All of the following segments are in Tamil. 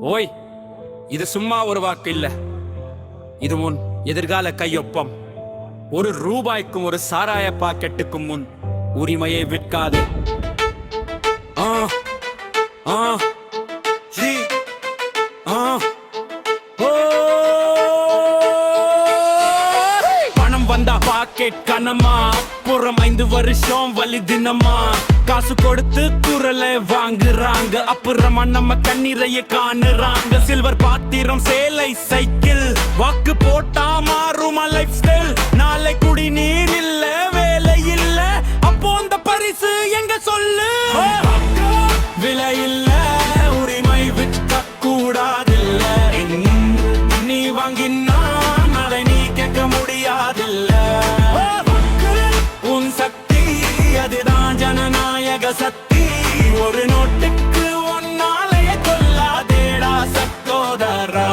ஓய் இது சும்மா ஒரு வாக்கு இல்ல இது உன் எதிர்கால கையொப்பம். ஒரு ரூபாய்க்கும் ஒரு சாராய பாக்கெட்டுக்கும் முன் உரிமையை விற்காது. ஆ ஆ. பாக்கெட் கனமா? புறம் ஐந்து வருஷம் வலி தினமா? காசு கொடுத்து குரலை வாங்குறாங்க. அப்புறமா நம்ம கண்ணீரைய காணுறாங்க. சில்வர் பாத்திரம் சேலை சைக்கிள் வாக்கு போட்டா ஜனநாயக சக்தி. ஒரு நோட்டுக்கு ஒன்னாலே கொல்லாதேடா சக்கோதரா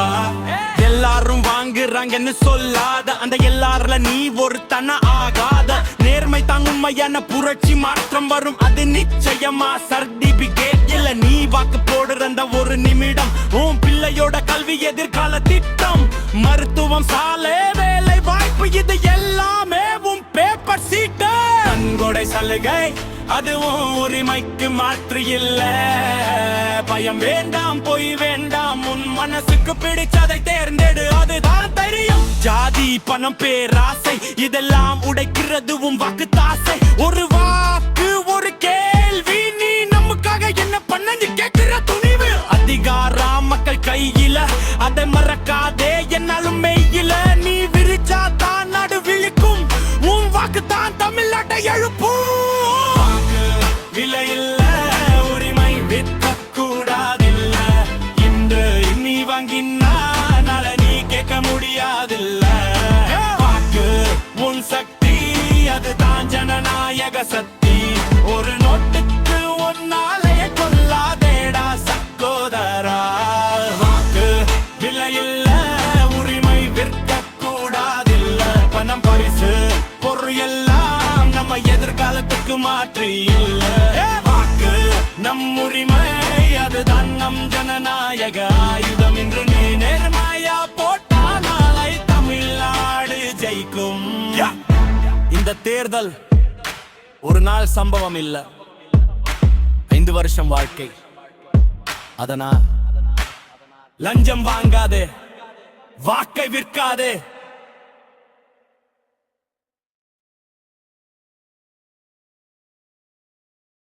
எல்லாரும் வாங்குறாங்கன்னு சொல்லாத. அந்த எல்லாருல நீ ஒரு தன ஆகாத. நேர்மை தான் உண்மையான புரட்சி மாற்றம் வரும். அது நிச்சயமா சர்டிபிகேட் இல்ல நீ வாக்கு போடுற அந்த ஒரு நிமிடம். உன் பிள்ளையோட கல்வி எதிர்கால திட்டம். மருத்துவம் சாலை வேலை வாய்ப்பு இது எல்லாமே உன் பேப்பர் சீட்டு நன்கொடை சலுகை. அதுவும் உரிமைக்கு மாற்று இல்ல. பயம் வேண்டாம் பொய் வேண்டாம். உன் மனசுக்கு பிடிச்சதை தேர்ந்தெடு. அதுதான் தெரியும். ஜாதி பணம் பேராசை இதெல்லாம் உடைக்கிறது உன் வாக்கு தாசை ஒரு வாக்கு ஒரு கேள்வி நீ நமக்காக என்ன பண்ண நீ கேட்கிற துணிவு. அதிகாரா மக்கள் கையில அதை மறக்காதே. என்னாலுமே வாங்கினா நீ கேட்க முடியாதில்ல. வாக்கு உன் சக்தி அதுதான் ஜனநாயக சக்தி. ஒரு நோட்டுக்கு ஒன்னாலே கொல்லாதேடா சகோதரா. வாக்கு விலையில்ல உரிமை விற்க கூடாதில்ல. பணம் பரிசு பொருள் எல்லாம் நம்ம எதிர்காலத்துக்கு மாற்றி இல்ல. வாக்கு நம் உரிமை அதுதான் நம் ஜனநாயக தேர்தல் ஒரு நாள் சம்பவம் இல்ல. ஐந்து வருஷம் வாழ்க்கை. அதனால் லஞ்சம் வாங்காதே. வாக்கை விற்காதே.